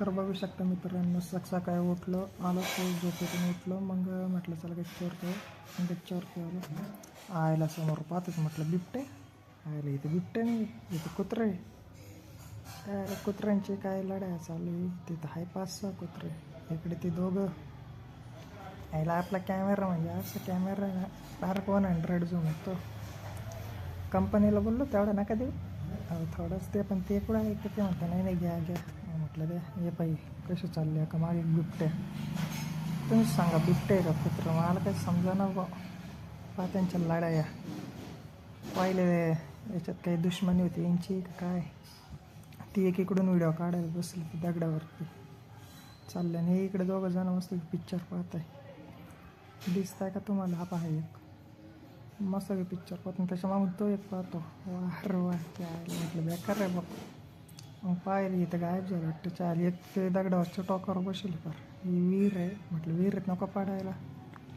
तर बघू शकता मित्रांनो सक सकाळी उठलो आलो तो झोपेतून उठलो मग म्हटलं चला गच्चीवरती जाऊ. मग गच्चीवरती आलो आयला समोर पाहतच म्हटलं बिबटे. आयला इथे बिबटे नाही इथे कुत्रे काय कुत्र्यांची काय लढाई चालू आहे? तिथं हाय पाच सहा कुत्रे इकडे ते दोघं. यायला आपला कॅमेरा म्हणजे असं कॅमेरा आहे ना वन हंड्रेड झूम येतो कंपनीला बोललो तेवढा नका देऊ. थोडंच ते पण ते कुठं आहे? ते म्हणतं नाही नाही घ्या घ्या. म्हटलं द्या हे पाई कसे चालले का मागे बिबटे तुम्हीच सांगा बिबटे आहे का कुत्र? मला काही समजा ना बा पहा त्यांच्या लढाया. पहिले याच्यात काही दुश्मनी होती यांची का काय? ती एक इकडून व्हिडिओ काढायला बसली ती दगडावरती. चालल्याने आणि इकडे दोघं जण मस्त पिक्चर पाहत आहे दिसत आहे का तुम्हाला? हा पहा एक. मस्त पिक्चर पाहतो त्याच्या मागून तो एक पाहतो. वार वा काय म्हटलं बेकार आहे बघ मग पाहिली इथं गायब झालं वाटतं. चाल एक ते दगडावरच्या टॉकावर बसेल फार ही विहीर आहे. म्हटलं विहिरीत नको पाडायला.